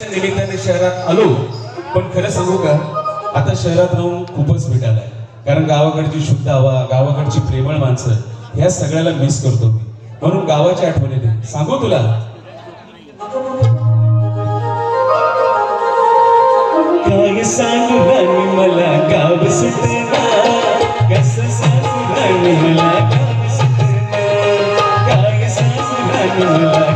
निमित्ताने शहरात आलो पण खरं सांगू का आता शहरात राहून खूपच भेटायला आलाय कारण गावाकडची शुद्ध हवा गावाकडची प्रेमळ माणसं ह्या सगळ्याला मिस करतो मी. म्हणून गावाची आठवण येते सांगू तुला? काय सांगू राणी मला गाव सुटना कसं सांगू राणी मला गाव सुटना काय सांगू राणी मला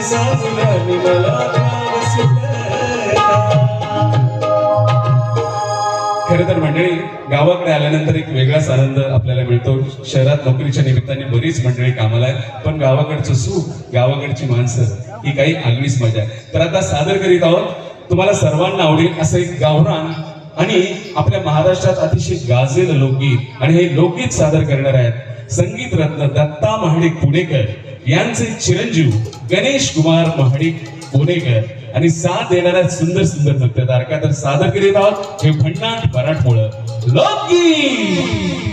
सांगू राणी मला गाव सुटना खरं तर मंडळी गावाकडे आल्यानंतर एक वेगळाच आनंद आपल्याला मिळतो. शहरात नोकरीच्या निमित्ताने बरीच मंडळी कामाला आहेत पण गावाकडचं सुख गावाकडची माणसं ही काही आगळीच मजा आहे. तर आता सादर करीत आहोत तुम्हाला सर्वांना आवडेल असं एक गावरान आणि आपल्या महाराष्ट्रात अतिशय गाजेल लोकगीत आणि हे लोकगीत सादर करणार आहेत संगीत रत्न दत्ता महाडिक पुणेकर यांचे चिरंजीव गणेश कुमार महाडिक पुणेकर. आणि साथ देणाऱ्या सुंदर सुंदर नृत्यधारका तर सादर करीत आहोत हे भन्नाट मराठमोळ. लोकगीत!